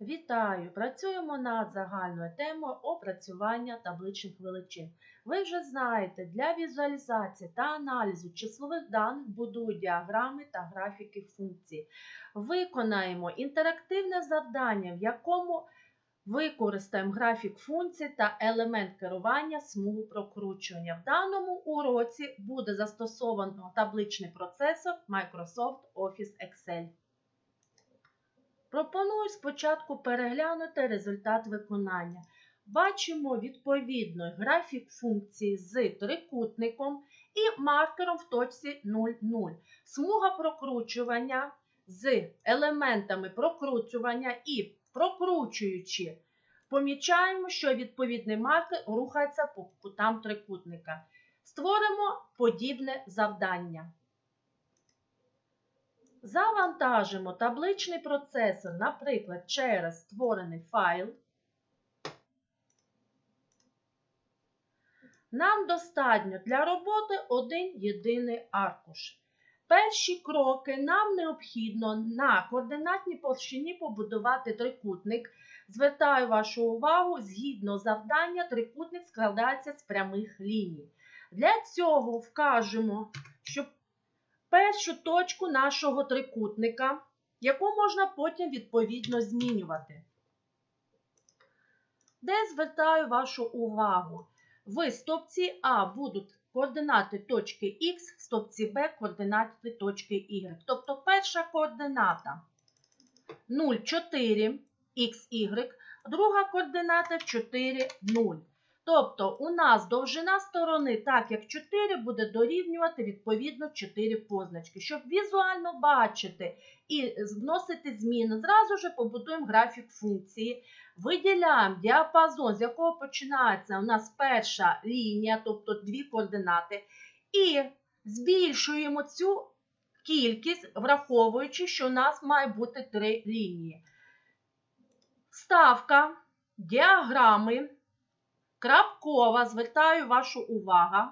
Вітаю! Працюємо над загальною темою опрацювання табличних величин. Ви вже знаєте, для візуалізації та аналізу числових даних будують діаграми та графіки функцій. Виконаємо інтерактивне завдання, в якому використаємо графік функцій та елемент керування смугу прокручування. В даному уроці буде застосовано табличний процесор Microsoft Office Excel. Пропоную спочатку переглянути результат виконання. Бачимо відповідно графік функції з трикутником і маркером в точці 0,0. Смуга прокручування з елементами прокручування і прокручуючи, помічаємо, що відповідний маркер рухається по кутам трикутника. Створимо подібне завдання. Завантажимо табличний процесор, наприклад, через створений файл. Нам достатньо для роботи один єдиний аркуш. Перші кроки нам необхідно на координатній площині побудувати трикутник. Звертаю вашу увагу, згідно завдання, трикутник складається з прямих ліній. Для цього вкажемо, що першу точку нашого трикутника, яку можна потім відповідно змінювати. Де звертаю вашу увагу? В стовпці А будуть координати точки Х, в стовпці Б координати точки Y. Тобто перша координата 0,4 xy, друга координата 4, 0. Тобто у нас довжина сторони, так як 4, буде дорівнювати відповідно 4 позначки. Щоб візуально бачити і вносити зміни, зразу ж побудуємо графік функції. Виділяємо діапазон, з якого починається у нас перша лінія, тобто дві координати, і збільшуємо цю кількість, враховуючи, що у нас має бути три лінії. Ставка діаграми крапкова, звертаю вашу увагу,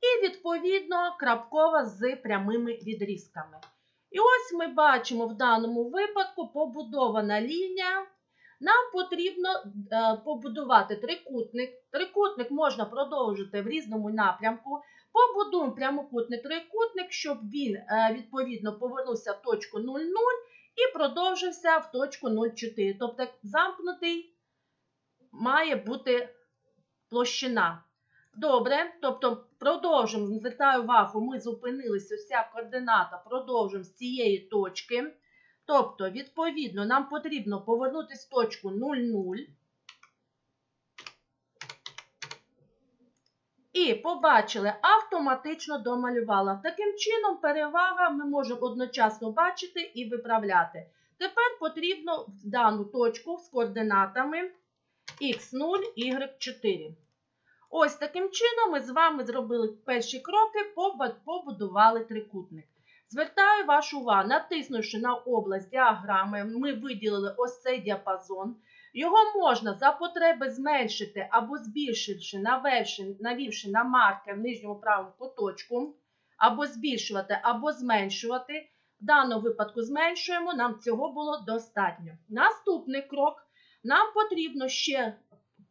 і, відповідно, крапкова з прямими відрізками. І ось ми бачимо в даному випадку побудована лінія. Нам потрібно е, побудувати трикутник. Трикутник можна продовжити в різному напрямку. Побудуємо прямокутний трикутник, щоб він, е, відповідно, повернувся в точку 0,0 і продовжився в точку 0,4. Тобто замкнутий має бути площина. Добре, тобто продовжуємо, звертаю увагу, ми зупинилися, ця координата, продовжуємо з цієї точки. Тобто, відповідно, нам потрібно повернутися в точку 0,0. І побачили, автоматично домалювала. Таким чином, перевага ми можемо одночасно бачити і виправляти. Тепер потрібно в дану точку з координатами x0, y4. Ось таким чином ми з вами зробили перші кроки, побудували трикутник. Звертаю вашу увагу, натиснувши на область діаграми, ми виділили ось цей діапазон. Його можна за потреби зменшити або збільшивши, навівши, навівши на маркер в нижньому правому куточку, або збільшувати, або зменшувати. В даному випадку зменшуємо, нам цього було достатньо. Наступний крок. Нам потрібно ще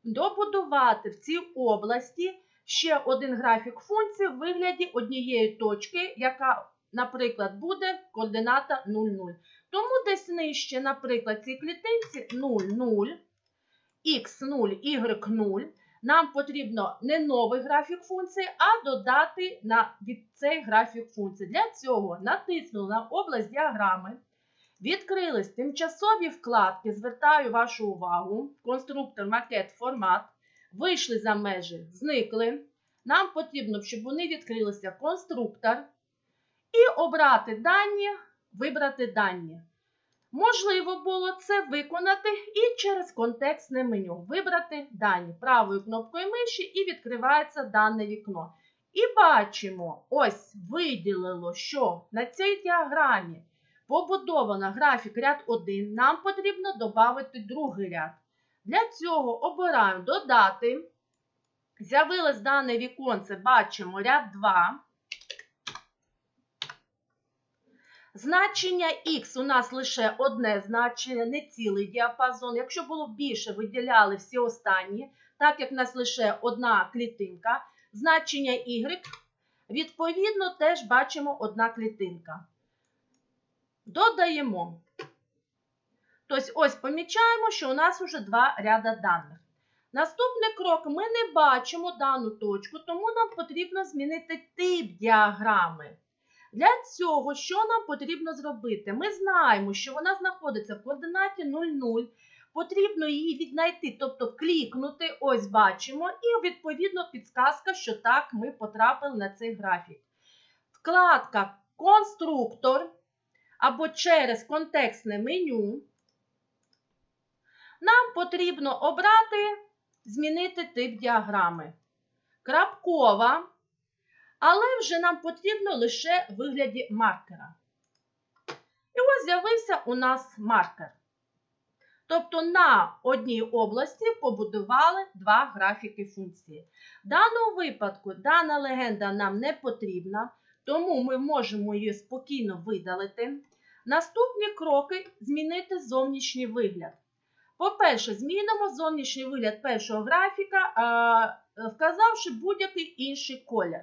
добудувати в цій області ще один графік функції в вигляді однієї точки, яка, наприклад, буде координата 0,0. Тому десь нижче, наприклад, цій клітинці 0,0, x0, y0. Нам потрібно не новий графік функції, а додати на від цей графік функції. Для цього натиснули на область діаграми. Відкрились тимчасові вкладки, звертаю вашу увагу, конструктор, макет, формат. Вийшли за межі, зникли. Нам потрібно, щоб вони відкрилися конструктор. І обрати дані, вибрати дані. Можливо було це виконати і через контекстне меню. Вибрати дані правою кнопкою миші і відкривається дане вікно. І бачимо, ось виділило, що на цій діаграмі побудовано графік ряд 1, нам потрібно додати другий ряд. Для цього обираємо додати. З'явилось дане віконце, бачимо ряд 2. Значення х у нас лише одне значення, не цілий діапазон. Якщо було більше, виділяли всі останні, так як в нас лише одна клітинка. Значення y, відповідно, теж бачимо одна клітинка. Додаємо. Тобто, ось помічаємо, що у нас вже два ряда даних. Наступний крок ми не бачимо дану точку, тому нам потрібно змінити тип діаграми. Для цього, що нам потрібно зробити? Ми знаємо, що вона знаходиться в координаті 0,0. Потрібно її віднайти, тобто клікнути, ось бачимо, і відповідно підсказка, що так, ми потрапили на цей графік. Вкладка Конструктор або через контекстне меню. Нам потрібно обрати, змінити тип діаграми. Крапкова, але вже нам потрібно лише в вигляді маркера. І ось з'явився у нас маркер. Тобто на одній області побудували два графіки функції. В даному випадку дана легенда нам не потрібна, тому ми можемо її спокійно видалити. Наступні кроки змінити зовнішній вигляд. По-перше, змінимо зовнішній вигляд першого графіка, вказавши будь-який інший колір.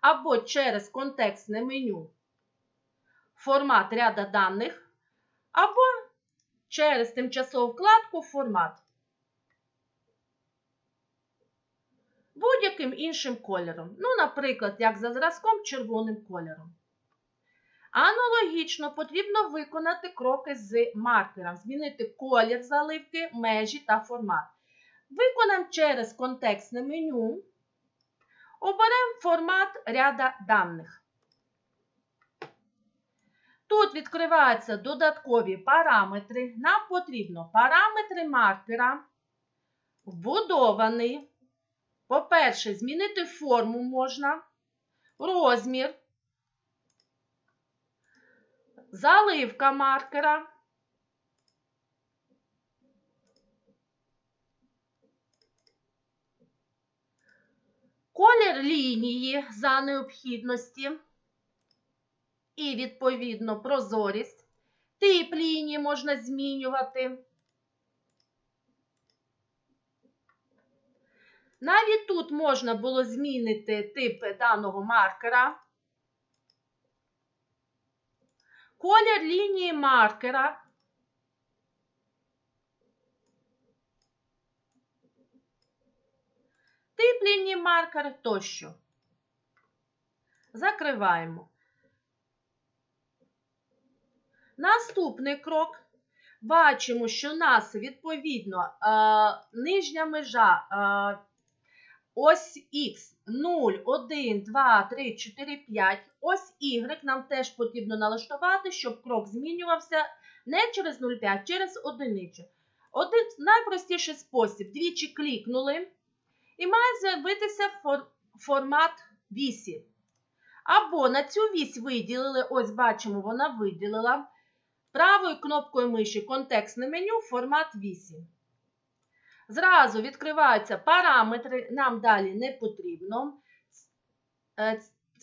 Або через контекстне меню формат ряда даних, або через тимчасову вкладку формат. Будь-яким іншим кольором. Ну, наприклад, як за зразком червоним кольором. Аналогічно потрібно виконати кроки з маркером, змінити колір заливки, межі та формат. Виконаємо через контекстне меню. Оберемо формат ряда даних. Тут відкриваються додаткові параметри. Нам потрібно параметри маркера, вбудований. По-перше, змінити форму можна, розмір, заливка маркера. Колір лінії за необхідності і, відповідно, прозорість. Тип лінії можна змінювати. Навіть тут можна було змінити тип даного маркера. Колір лінії маркера. Тип лінії маркера тощо. Закриваємо. Наступний крок. Бачимо, що у нас відповідно е, нижня межа е, ось Х 0, 1, 2, 3, 4, 5. Ось Y нам теж потрібно налаштувати, щоб крок змінювався не через 0,5, через одиницю. Один найпростіший спосіб. Двічі клікнули. І має з'явитися фор, формат вісі. Або на цю вісь виділили, ось бачимо, вона виділила. Правою кнопкою миші контекстне меню формат 8. Зразу відкриваються параметри, нам далі не потрібно.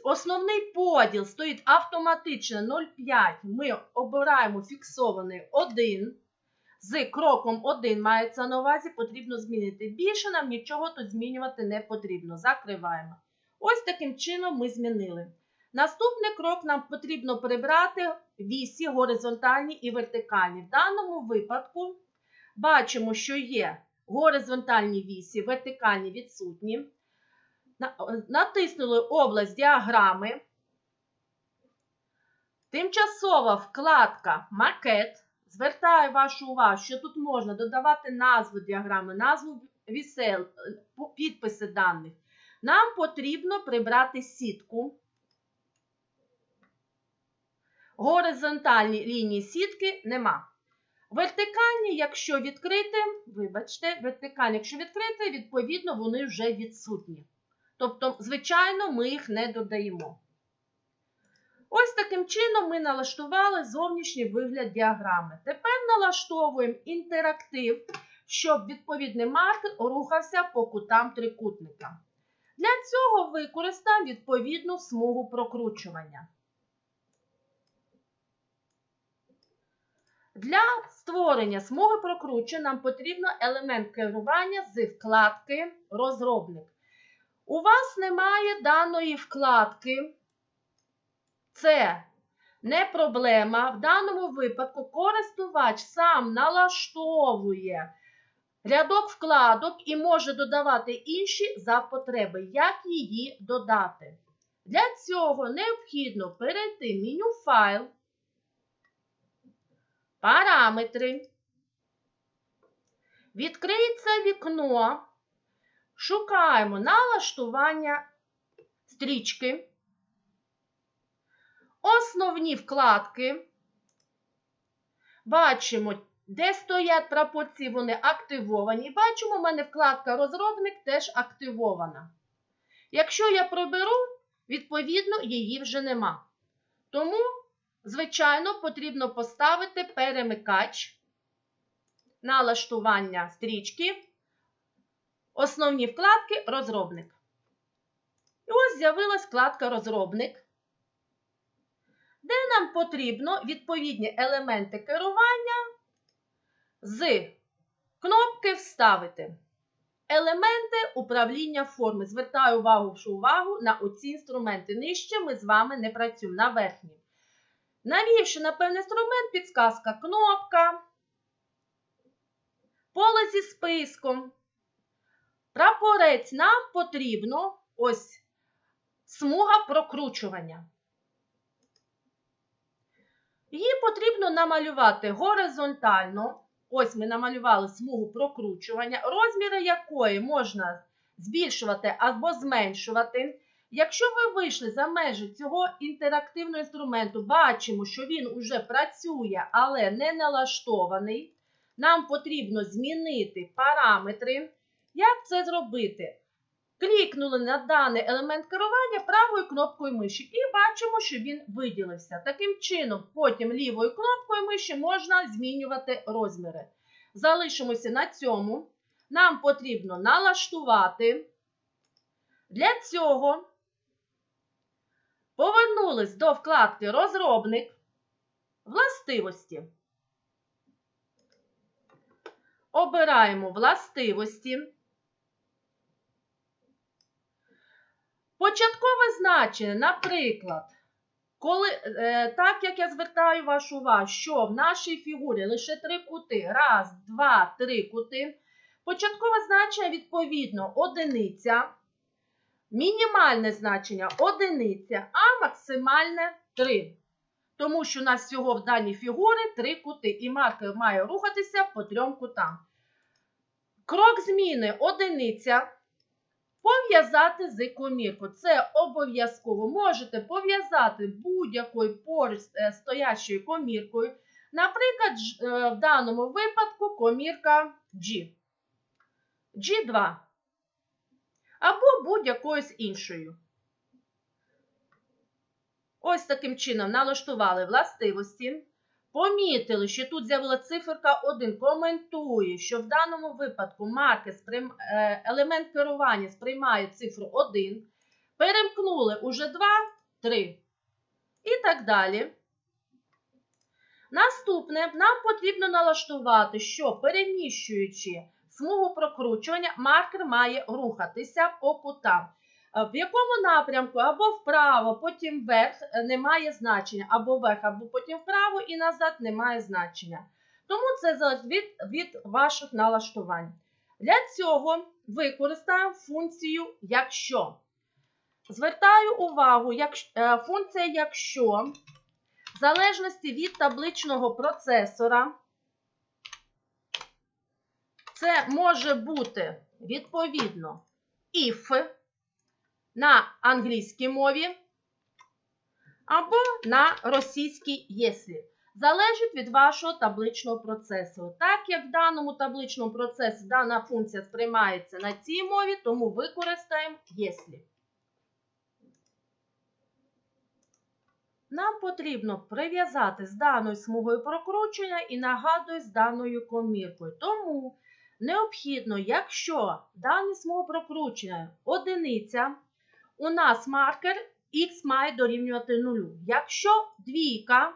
Основний поділ стоїть автоматично 0,5. Ми обираємо фіксований 1. З кроком 1 мається на увазі, потрібно змінити. Більше нам нічого тут змінювати не потрібно. Закриваємо. Ось таким чином ми змінили. Наступний крок нам потрібно прибрати вісі горизонтальні і вертикальні. В даному випадку бачимо, що є горизонтальні вісі, вертикальні відсутні. Натиснули область діаграми. Тимчасова вкладка Макет. Звертаю вашу увагу, що тут можна додавати назву діаграми, назву вісел, підписи даних. Нам потрібно прибрати сітку. Горизонтальні лінії сітки нема. Вертикальні, якщо відкрити, вибачте, вертикальні, якщо відкрити, відповідно, вони вже відсутні. Тобто, звичайно, ми їх не додаємо. Ось таким чином ми налаштували зовнішній вигляд діаграми. Тепер налаштовуємо інтерактив, щоб відповідний маркер рухався по кутам трикутника. Для цього використаємо відповідну смугу прокручування. Для створення смуги прокручення нам потрібно елемент керування з вкладки Розробник. У вас немає даної вкладки. Це не проблема. В даному випадку користувач сам налаштовує рядок вкладок і може додавати інші за потреби. Як її додати? Для цього необхідно перейти в меню файл, параметри. Відкриється вікно. Шукаємо налаштування стрічки. Основні вкладки. Бачимо, де стоять прапорці, вони активовані. Бачимо, у мене вкладка розробник теж активована. Якщо я проберу, відповідно, її вже нема. Тому, звичайно, потрібно поставити перемикач налаштування стрічки. Основні вкладки розробник. І ось з'явилась вкладка розробник, де нам потрібно відповідні елементи керування з кнопки Вставити. Елементи управління форми. Звертаю увагу увагу на оці інструменти. Нижче ми з вами не працюємо на верхній. Навівши на певний інструмент, підсказка кнопка, поле зі списком. Прапорець нам потрібно ось смуга прокручування. Її потрібно намалювати горизонтально. Ось ми намалювали смугу прокручування, розміри якої можна збільшувати або зменшувати. Якщо ви вийшли за межі цього інтерактивного інструменту, бачимо, що він уже працює, але не налаштований. Нам потрібно змінити параметри. Як це зробити? Клікнули на даний елемент керування правою кнопкою миші і бачимо, що він виділився. Таким чином, потім лівою кнопкою миші можна змінювати розміри. Залишимося на цьому. Нам потрібно налаштувати. Для цього повернулись до вкладки Розробник, властивості. Обираємо властивості. Початкове значення, наприклад, коли, е, так як я звертаю вашу увагу, що в нашій фігурі лише три кути, раз, два, три кути, початкове значення, відповідно, одиниця, мінімальне значення одиниця, а максимальне 3. Тому що у нас всього в даній фігурі три кути, і маркер має рухатися по трьом кутам. Крок зміни одиниця. Пов'язати з коміркою. Це обов'язково. Можете пов'язати будь-якою поруч е, стоячою коміркою. Наприклад, е, в даному випадку комірка G. G2. Або будь-якою з іншою. Ось таким чином налаштували властивості. Помітили, що тут з'явилася циферка 1. Коментує, що в даному випадку сприйм... е, елемент керування сприймає цифру 1. Перемкнули уже 2, 3. І так далі. Наступне нам потрібно налаштувати, що переміщуючи смугу прокручування, маркер має рухатися по кутам. Е, В якому напрямку або вправо, потім вверх е, не має значення, або вверх, або потім вправо і назад не має значення. Тому це залежить від, від ваших налаштувань. Для цього використаємо функцію якщо. Звертаю увагу, як, е, функція якщо, в залежності від табличного процесора, це може бути відповідно if на англійській мові або на російській єслі. Залежить від вашого табличного процесу. Так як в даному табличному процесі дана функція сприймається на цій мові, тому використаємо єслі. Нам потрібно прив'язати з даною смугою прокручення і нагадую з даною коміркою. Тому необхідно, якщо дані смуги прокручення одиниця, у нас маркер Х має дорівнювати нулю. Якщо двійка,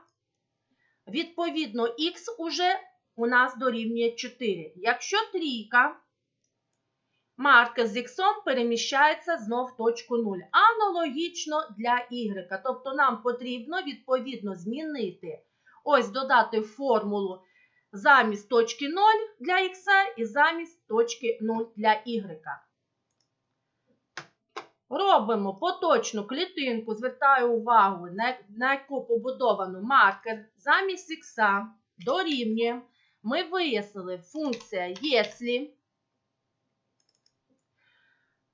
Відповідно, х уже у нас дорівнює 4. Якщо трійка, маркер з х переміщається знов в точку 0. Аналогічно для y. Тобто нам потрібно відповідно змінити, ось додати формулу замість точки 0 для х і замість точки 0 для y. Робимо поточну клітинку, звертаю увагу, на, яку побудовано маркер замість х дорівнює. Ми вияснили функція «єслі».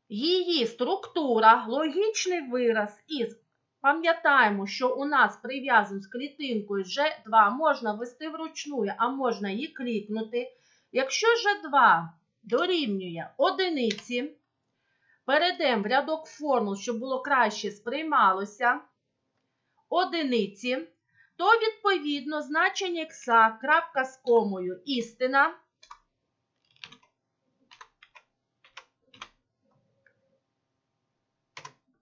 Її структура, логічний вираз із. Пам'ятаємо, що у нас прив'язано з клітинкою G2 можна ввести вручну, а можна її клікнути. Якщо G2 дорівнює одиниці, перейдемо в рядок формул, щоб було краще сприймалося одиниці, то відповідно значення х крапка з комою істина.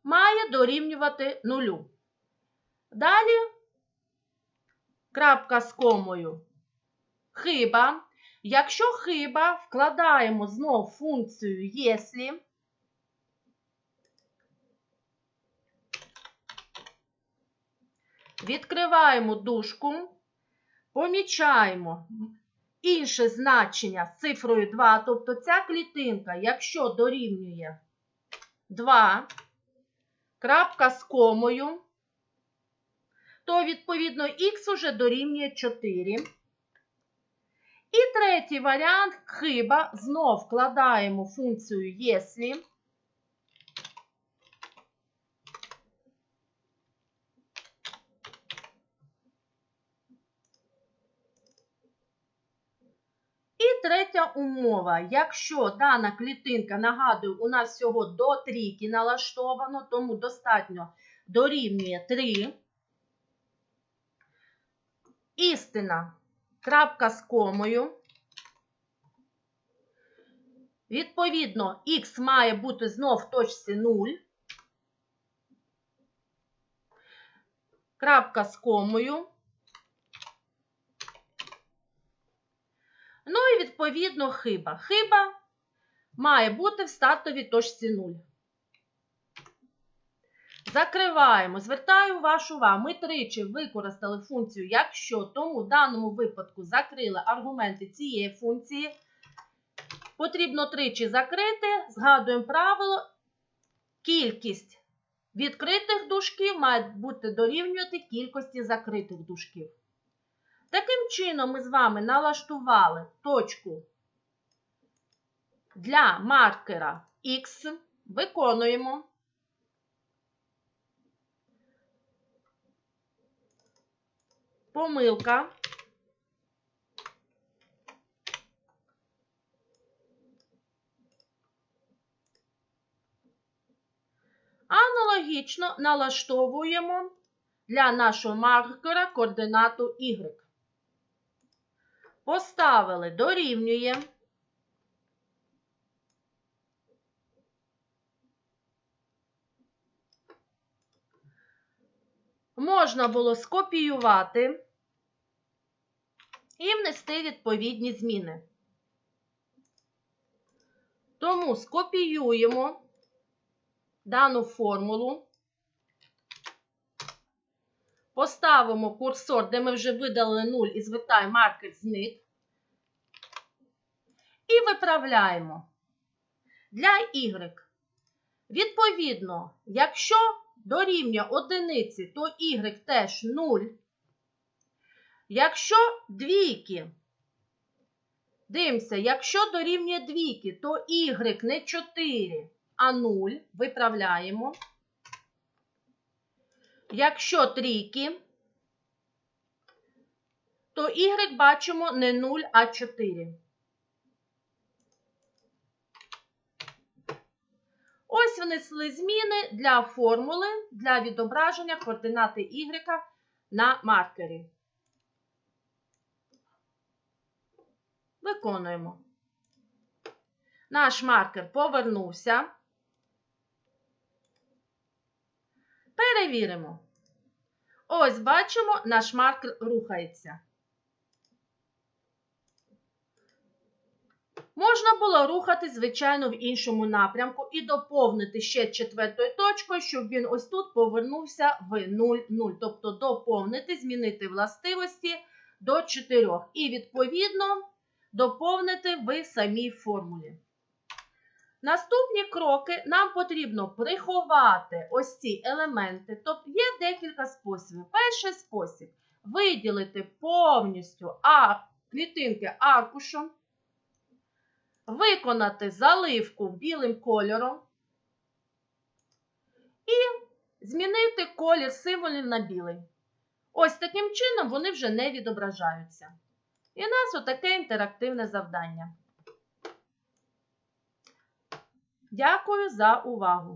Має дорівнювати нулю. Далі крапка з комою хиба. Якщо хиба, вкладаємо знов функцію «єслі», відкриваємо дужку, помічаємо інше значення з цифрою 2, тобто ця клітинка, якщо дорівнює 2, крапка з комою, то, відповідно, х уже дорівнює 4. І третій варіант хиба. Знов вкладаємо функцію «єслі». Третя умова. Якщо дана клітинка, нагадую, у нас всього до трійки налаштовано, тому достатньо дорівнює 3. Істина. Крапка з комою. Відповідно, х має бути знов в точці 0. Крапка з комою. Ну і відповідно хиба. Хиба має бути в стартовій точці 0. Закриваємо. Звертаю вашу увагу. Ми тричі використали функцію якщо, тому в даному випадку закрили аргументи цієї функції. Потрібно тричі закрити. Згадуємо правило. Кількість відкритих дужків має бути дорівнювати кількості закритих дужків. Таким чином, ми з вами налаштували точку для маркера X, виконуємо. Помилка. Аналогічно налаштовуємо для нашого маркера координату Y. Поставили дорівнює. Можна було скопіювати і внести відповідні зміни. Тому скопіюємо дану формулу, поставимо курсор, де ми вже видали 0 і звертаємо маркер зник. І виправляємо. Для y. Відповідно, якщо дорівнює одиниці, то y теж 0. Якщо двійки, дивимося, якщо дорівнює двійки, то y не 4, а 0. Виправляємо. Якщо трійки, то y бачимо не 0, а 4. Ось внесли зміни для формули для відображення координати y на маркері. Виконуємо. Наш маркер повернувся. Перевіримо. Ось бачимо, наш маркер рухається. Можна було рухати, звичайно, в іншому напрямку і доповнити ще четвертою точкою, щоб він ось тут повернувся в 0, 0. Тобто доповнити, змінити властивості до 4. І, відповідно, доповнити в самій формулі. Наступні кроки нам потрібно приховати ось ці елементи. Тобто є декілька способів. Перший спосіб виділити повністю клітинки аркушем, виконати заливку білим кольором і змінити колір символів на білий. Ось таким чином вони вже не відображаються. І у нас отаке інтерактивне завдання. Дякую за увагу!